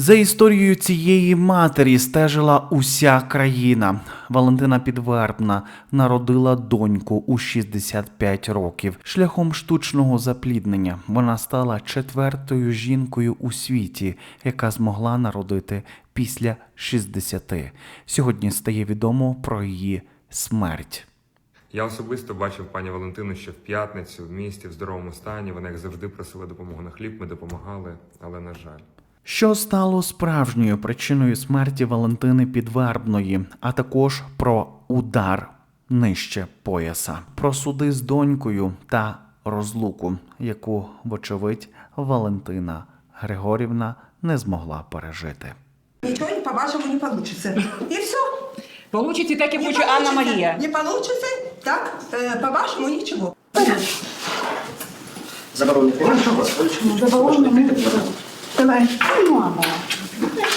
За історією цієї матері стежила уся країна. Валентина Підвербна народила доньку у 65 років. Шляхом штучного запліднення вона стала четвертою жінкою у світі, яка змогла народити після 60. Сьогодні стає відомо про її смерть. Я особисто бачив пані Валентину ще в п'ятницю в місті в здоровому стані. Вона як завжди просила допомогу на хліб. Ми допомагали, але на жаль. Що стало справжньою причиною смерті Валентини Підвербної, а також про удар нижче пояса, про суди з донькою та розлуку, яку, вочевидь, Валентина Григорівна не змогла пережити. Ничего не по-вашему не получится. И все. Получите, так Не будет Анна. Мария. Не получится, так, э, по-вашему ничего. Заборонено. Давай.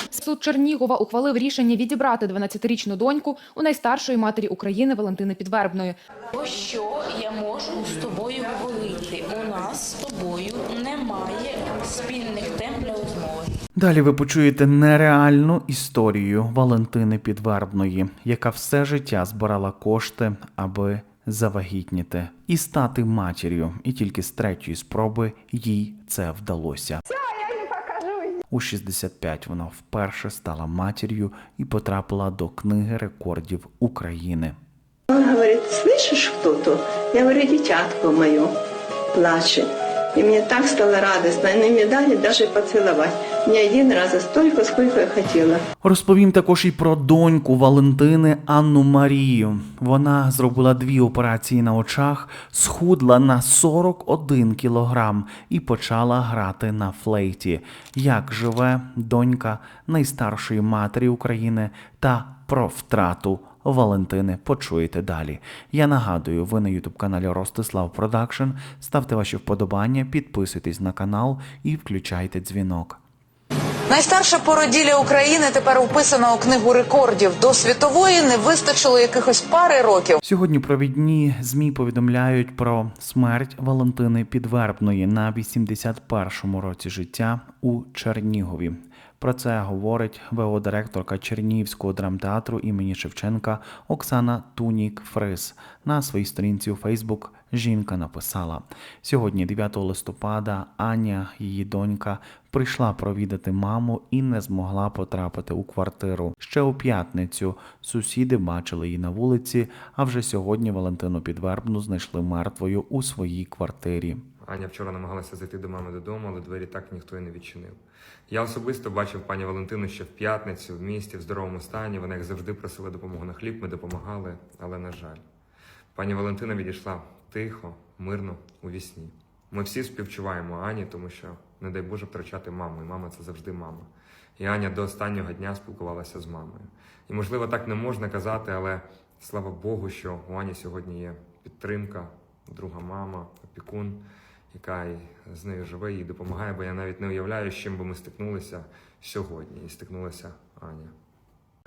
Суд Чернігова ухвалив рішення відібрати 12-річну доньку у найстаршої матері України Валентини Підвербної. Про що я можу з тобою говорити? У нас з тобою немає спільних тем для розмови. Далі ви почуєте нереальну історію Валентини Підвербної, яка все життя збирала кошти, аби завагітніти і стати матір'ю. І тільки з третьої спроби їй це вдалося. У 65 вона вперше стала матір'ю і потрапила до книги рекордів України. Вона говорить, слышиш хто-то? Я говорю, дитятко моє плаче. І мені так стало і не мені дали навіть поцеловать. Не один раз, столько, сколько я хотела. Розповім також і про доньку Валентини Анну Марію. Вона зробила дві операції на очах, схудла на 41 кілограм і почала грати на флейті. Як живе донька найстаршої матері України та про втрату Валентини почуєте далі. Я нагадую, ви на ютуб каналі Ростислав Продакшн. Ставте ваші вподобання, підписуйтесь на канал і включайте дзвінок. Найстарша породілля України тепер вписана у книгу рекордів. До світової не вистачило якихось пари років. Сьогодні провідні змі повідомляють про смерть Валентини Підвербної на 81-му році життя у Чернігові. Про це говорить ВО-директорка Чернігівського драмтеатру імені Шевченка Оксана Тунік Фрис. На своїй сторінці у Фейсбук жінка написала: сьогодні, 9 листопада, Аня, її донька, прийшла провідати маму і не змогла потрапити у квартиру. Ще у п'ятницю сусіди бачили її на вулиці, а вже сьогодні Валентину Підвербну знайшли мертвою у своїй квартирі. Аня вчора намагалася зайти до мами додому, але двері так ніхто і не відчинив. Я особисто бачив пані Валентину ще в п'ятницю в місті в здоровому стані. Вона як завжди просила допомогу на хліб. Ми допомагали, але на жаль. Пані Валентина відійшла тихо, мирно у вісні. Ми всі співчуваємо Ані, тому що, не дай Боже, втрачати маму. І мама це завжди мама. І Аня до останнього дня спілкувалася з мамою. І можливо так не можна казати, але слава Богу, що у Ані сьогодні є підтримка, друга мама, опікун, яка з нею живе, їй допомагає, бо я навіть не уявляю, з чим би ми стикнулися сьогодні. І стикнулася Аня.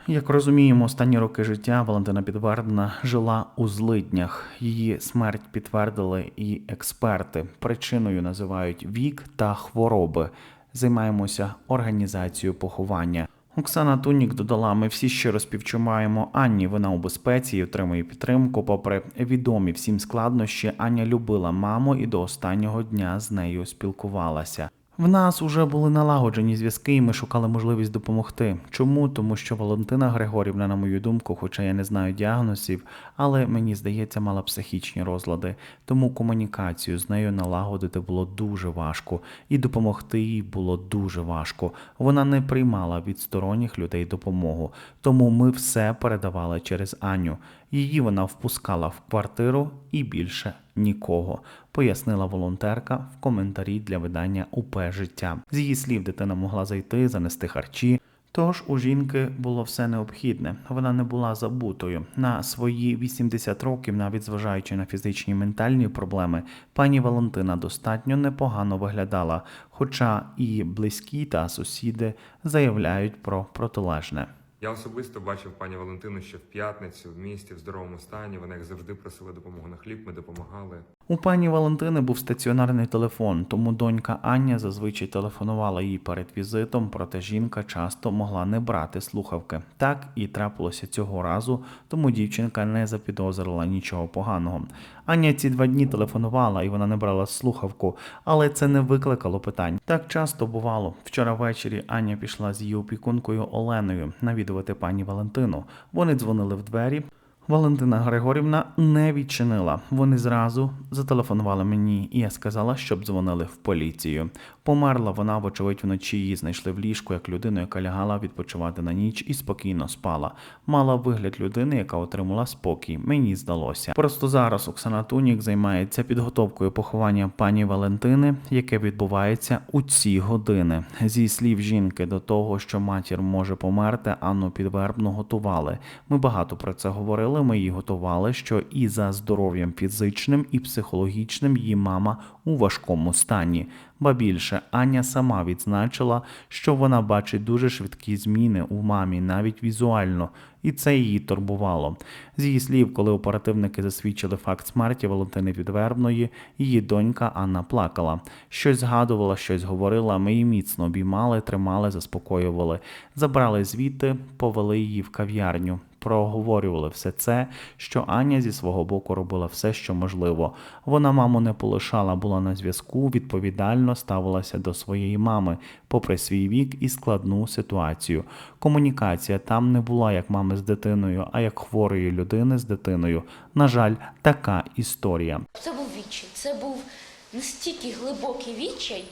Як розуміємо, останні роки життя Валентина Підвербна жила у злиднях. Її смерть підтвердили і експерти. Причиною називають вік та хвороби. Займаємося організацією поховання. Оксана Тунік додала: ми всі щиро співчуваємо Анні. Вона у безпеці і отримує підтримку. Попри відомі всім складнощі, Аня любила маму і до останнього дня з нею спілкувалася. В нас уже були налагоджені зв'язки, і ми шукали можливість допомогти. Чому? Тому що Валентина Григорівна, на мою думку, хоча я не знаю діагнозів, але мені здається, мала психічні розлади. Тому комунікацію з нею налагодити було дуже важко, і допомогти їй було дуже важко. Вона не приймала від сторонніх людей допомогу. Тому ми все передавали через Аню. Її вона впускала в квартиру і більше нікого, пояснила волонтерка в коментарі для видання УП життя. З її слів, дитина могла зайти, занести харчі. Тож у жінки було все необхідне. Вона не була забутою. На свої 80 років, навіть зважаючи на фізичні і ментальні проблеми, пані Валентина достатньо непогано виглядала, хоча і близькі та сусіди заявляють про протилежне. Я особисто бачив пані Валентину ще в п'ятницю в місті в здоровому стані. Вона як завжди просила допомогу на хліб. Ми допомагали, У пані Валентини був стаціонарний телефон, тому донька Аня зазвичай телефонувала їй перед візитом, проте жінка часто могла не брати слухавки. Так і трапилося цього разу, тому дівчинка не запідозрила нічого поганого. Аня ці два дні телефонувала і вона не брала слухавку, але це не викликало питань. Так часто бувало. Вчора ввечері Аня пішла з її опікункою Оленою навідувати пані Валентину. Вони дзвонили в двері. Валентина Григорівна не відчинила. Вони зразу зателефонували мені, і я сказала, щоб дзвонили в поліцію. Померла вона, вочевидь, вночі її знайшли в ліжку як людину, яка лягала відпочивати на ніч і спокійно спала. Мала вигляд людини, яка отримала спокій. Мені здалося. Просто зараз Оксана Тунік займається підготовкою поховання пані Валентини, яке відбувається у ці години. Зі слів жінки до того, що матір може померти, Анну Підвербну готували. Ми багато про це говорили. Ми її готували, що і за здоров'ям фізичним, і психологічним її мама у важкому стані. Ба більше Аня сама відзначила, що вона бачить дуже швидкі зміни у мамі, навіть візуально, і це її турбувало. З її слів, коли оперативники засвідчили факт смерті Валентини Підвербної, її донька Анна плакала. Щось згадувала, щось говорила. Ми її міцно обіймали, тримали, заспокоювали. Забрали звідти, повели її в кав'ярню. Проговорювали все це, що Аня зі свого боку робила все, що можливо. Вона маму не полишала, була на зв'язку, відповідально ставилася до своєї мами, попри свій вік і складну ситуацію. Комунікація там не була як мами з дитиною, а як хворої людини з дитиною. На жаль, така історія. Це був відчай. Це був настільки глибокий відчай,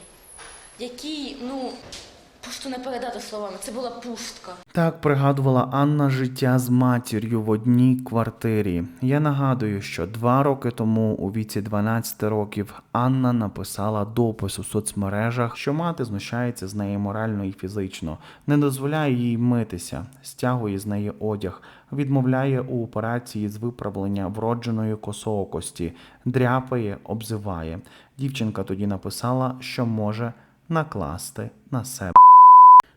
який, ну, просто не передати словами. Це була пустка. Так пригадувала Анна життя з матір'ю в одній квартирі. Я нагадую, що два роки тому, у віці 12 років, Анна написала допис у соцмережах, що мати знущається з неї морально і фізично, не дозволяє їй митися, стягує з неї одяг, відмовляє у операції з виправлення вродженої косоокості, дряпає, обзиває. Дівчинка тоді написала, що може накласти на себе.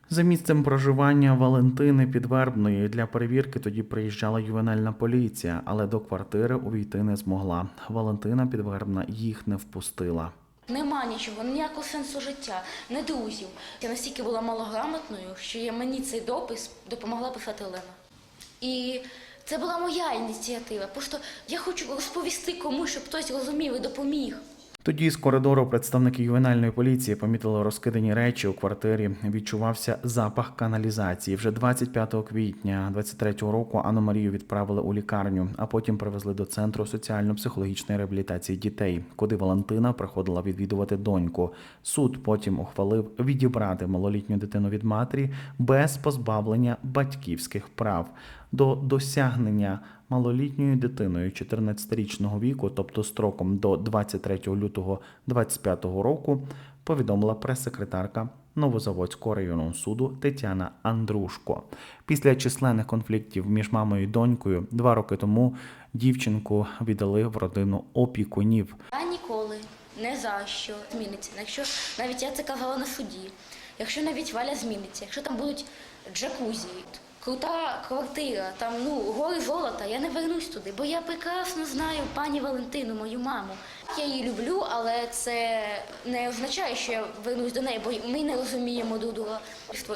За місцем проживання Валентини Підвербної для перевірки тоді приїжджала ювенальна поліція, але до квартири увійти не змогла. Валентина Підвербна їх не впустила. Нема нічого, ніякого сенсу життя, не друзів. Я настільки була малограмотною, що я мені цей допис допомогла писати Олена. І це була моя ініціатива. Просто я хочу розповісти комусь, щоб хтось розумів і допоміг. Тоді з коридору представники ювенальної поліції помітили розкидані речі у квартирі. Відчувався запах каналізації. Вже 25 квітня 23-го року Анну Марію відправили у лікарню, а потім привезли до центру соціально-психологічної реабілітації дітей, куди Валентина приходила відвідувати доньку. Суд потім ухвалив відібрати малолітню дитину від матері без позбавлення батьківських прав до досягнення малолітньою дитиною 14-річного віку, тобто строком до 23 лютого 2025 року, повідомила прес-секретарка Новозаводського районного суду Тетяна Андрушко. Після численних конфліктів між мамою і донькою два роки тому дівчинку віддали в родину опікунів. Я ніколи не за що зміниться. Якщо навіть я це казала на суді, якщо навіть Валя зміниться, якщо там будуть джакузі, крута квартира, там ну гори золота, я не вернусь туди, бо я прекрасно знаю пані Валентину, мою маму. Я її люблю, але це не означає, що я вернусь до неї, бо ми не розуміємо друг друга.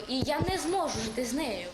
І я не зможу жити з нею.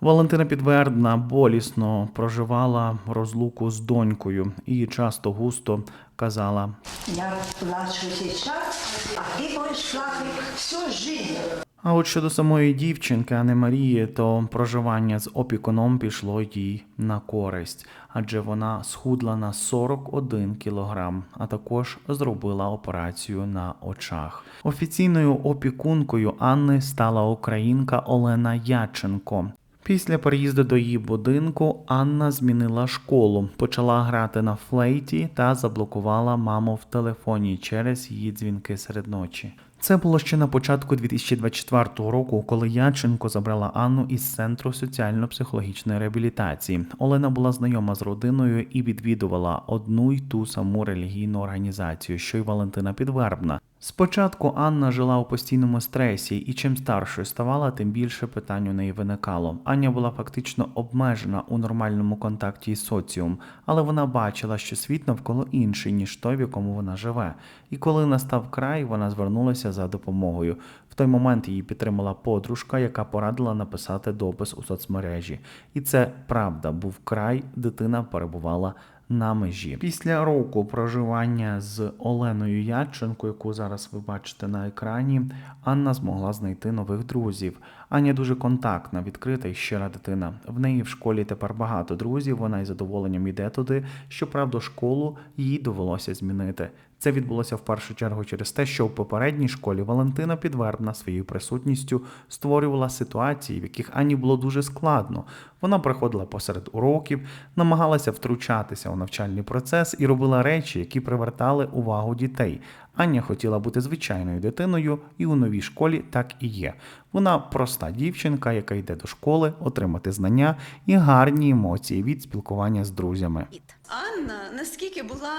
Валентина Підвердна болісно проживала розлуку з донькою і часто густо казала Я плачу сейчас, а ты будешь плакать всю жизнь. А от щодо самої дівчинки, а не Марії, то проживання з опікуном пішло їй на користь, адже вона схудла на 41 кілограм, а також зробила операцію на очах. Офіційною опікункою Анни стала українка Олена Яченко. Після переїзду до її будинку Анна змінила школу, почала грати на флейті та заблокувала маму в телефоні через її дзвінки серед ночі. Це було ще на початку 2024 року, коли Яченко забрала Анну із центру соціально-психологічної реабілітації. Олена була знайома з родиною і відвідувала одну й ту саму релігійну організацію, що й Валентина Підвербна. Спочатку Анна жила у постійному стресі, і чим старшою ставала, тим більше питань у неї виникало. Аня була фактично обмежена у нормальному контакті із соціум, але вона бачила, що світ навколо інший, ніж той, в якому вона живе. І коли настав край, вона звернулася за допомогою. В той момент її підтримала подружка, яка порадила написати допис у соцмережі. І це правда, був край, дитина перебувала на межі. Після року проживання з Оленою Ядченко, яку зараз ви бачите на екрані, Анна змогла знайти нових друзів. Аня дуже контактна, відкрита і щира дитина. В неї в школі тепер багато друзів. Вона із задоволенням йде туди. Щоправда, школу їй довелося змінити. Це відбулося в першу чергу через те, що в попередній школі Валентина Підвербна своєю присутністю створювала ситуації, в яких Ані було дуже складно. Вона приходила посеред уроків, намагалася втручатися у навчальний процес і робила речі, які привертали увагу дітей. Аня хотіла бути звичайною дитиною, і у новій школі так і є. Вона проста дівчинка, яка йде до школи, отримати знання і гарні емоції від спілкування з друзями. Анна наскільки була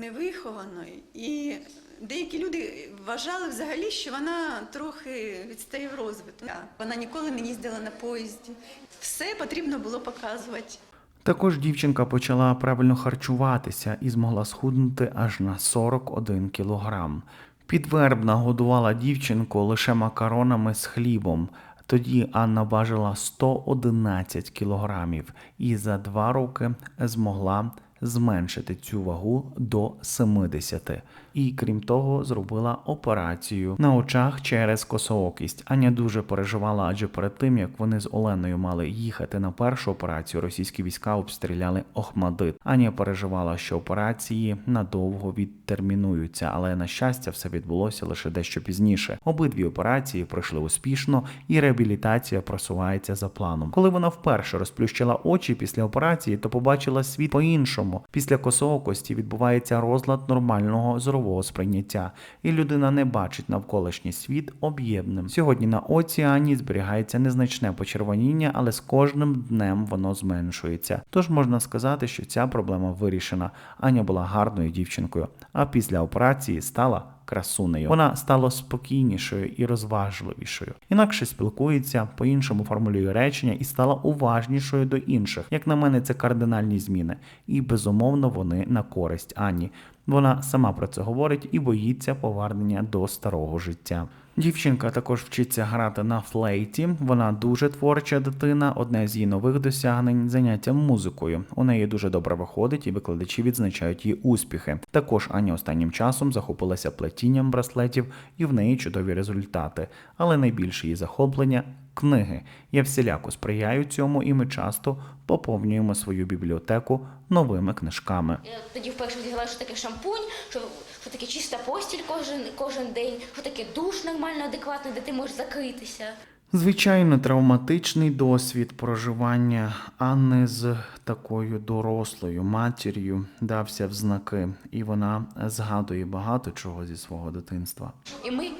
невихованою, і деякі люди вважали взагалі, що вона трохи відстає в розвитку. Вона ніколи не їздила на поїзді. Все потрібно було показувати. Також дівчинка почала правильно харчуватися і змогла схуднути аж на 41 кілограм. Підвербна годувала дівчинку лише макаронами з хлібом. Тоді Анна важила 111 кілограмів і за два роки змогла зменшити цю вагу до 70. І крім того, зробила операцію на очах через косоокість. Аня дуже переживала, адже перед тим як вони з Оленою мали їхати на першу операцію, російські війська обстріляли Охмадит. Аня переживала, що операції надовго відтермінуються, але на щастя, все відбулося лише дещо пізніше. Обидві операції пройшли успішно, і реабілітація просувається за планом. Коли вона вперше розплющила очі після операції, то побачила світ по-іншому. Після косоокості відбувається розлад нормального зорового сприйняття, і людина не бачить навколишній світ об'ємним. Сьогодні на оці Ані зберігається незначне почервоніння, але з кожним днем воно зменшується. Тож можна сказати, що ця проблема вирішена. Аня була гарною дівчинкою, а після операції стала красунею. Вона стала спокійнішою і розважливішою. Інакше спілкується, по-іншому формулює речення і стала уважнішою до інших. Як на мене, це кардинальні зміни. І безумовно вони на користь Ані. Вона сама про це говорить і боїться повернення до старого життя. Дівчинка також вчиться грати на флейті. Вона дуже творча дитина. Одне з її нових досягнень заняття музикою. У неї дуже добре виходить, і викладачі відзначають її успіхи. Також Аня останнім часом захопилася плетінням браслетів, і в неї чудові результати. Але найбільше її захоплення книги. Я всіляко сприяю цьому, і ми часто поповнюємо свою бібліотеку новими книжками. Я тоді вперше дізналася, що таке шампунь, що, що таке чиста постіль кожен, кожен день, що таке душ нормально, адекватний, де ти можеш закритися. Звичайно, травматичний досвід проживання Анни з такою дорослою матір'ю дався в знаки, і вона згадує багато чого зі свого дитинства. І ми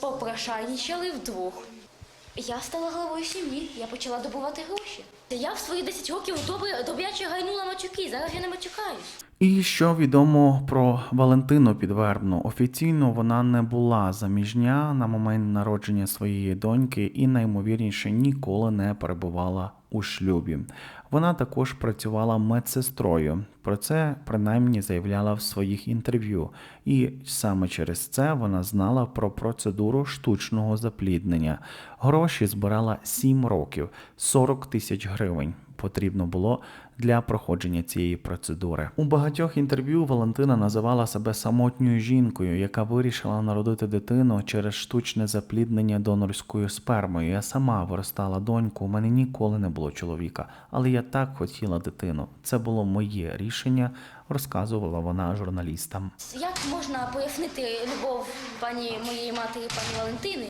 попрошайничали вдвох. Я стала головою сім'ї, я почала добувати гроші. Я в свої 10 років добряче гайнула матюки, зараз я не матюкаюсь. І що відомо про Валентину Підвербну? Офіційно вона не була заміжня на момент народження своєї доньки і наймовірніше ніколи не перебувала у шлюбі. Вона також працювала медсестрою. Про це принаймні заявляла в своїх інтерв'ю. І саме через це вона знала про процедуру штучного запліднення. Гроші збирала 7 років, 40 тисяч гривень потрібно було для проходження цієї процедури. У багатьох інтерв'ю Валентина називала себе самотньою жінкою, яка вирішила народити дитину через штучне запліднення донорською спермою. Я сама виростала доньку. У мене ніколи не було чоловіка, але я так хотіла дитину. Це було моє рішення, розказувала вона журналістам. Як можна пояснити любов пані моєї матері, пані Валентини,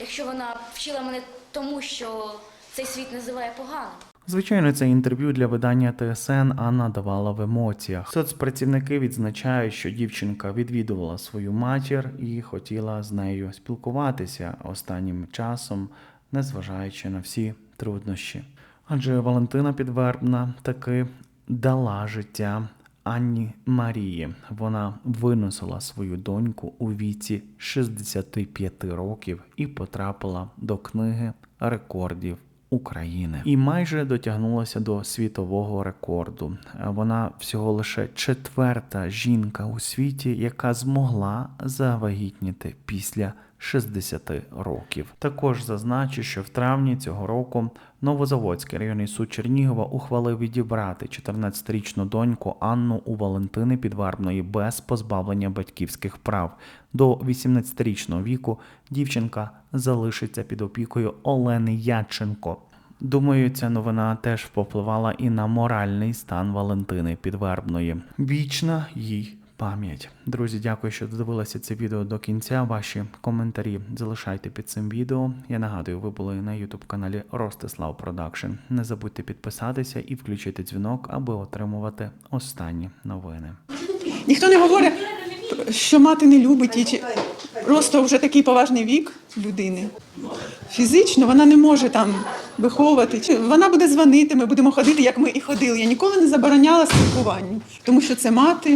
якщо вона вчила мене тому, що цей світ називає поганим? Звичайно, це інтерв'ю для видання ТСН Анна давала в емоціях. Соцпрацівники відзначають, що дівчинка відвідувала свою матір і хотіла з нею спілкуватися останнім часом, незважаючи на всі труднощі. Адже Валентина Підвербна таки дала життя Анні Марії. Вона виносила свою доньку у віці 65 років і потрапила до книги рекордів. України і майже дотягнулася до світового рекорду. Вона всього лише четверта жінка у світі, яка змогла завагітніти після 60 років. Також зазначу, що в травні цього року Новозаводський районний суд Чернігова ухвалив відібрати 14-річну доньку Анну у Валентини Підварбної без позбавлення батьківських прав. До 18-річного віку дівчинка залишиться під опікою Олени Яченко. Думаю, ця новина теж впливала і на моральний стан Валентини Підвербної. Вічна їй пам'ять. Друзі, дякую, що додивилися це відео до кінця. Ваші коментарі залишайте під цим відео. Я нагадую, ви були на youtube каналі Ростислав Продакшн. Не забудьте підписатися і включити дзвінок, аби отримувати останні новини. Ніхто не говорить, що мати не любить її. Просто вже такий поважний вік людини. Фізично вона не може там виховувати. Вона буде дзвонити, ми будемо ходити, як ми і ходили. Я ніколи не забороняла спілкуванню, тому що це мати.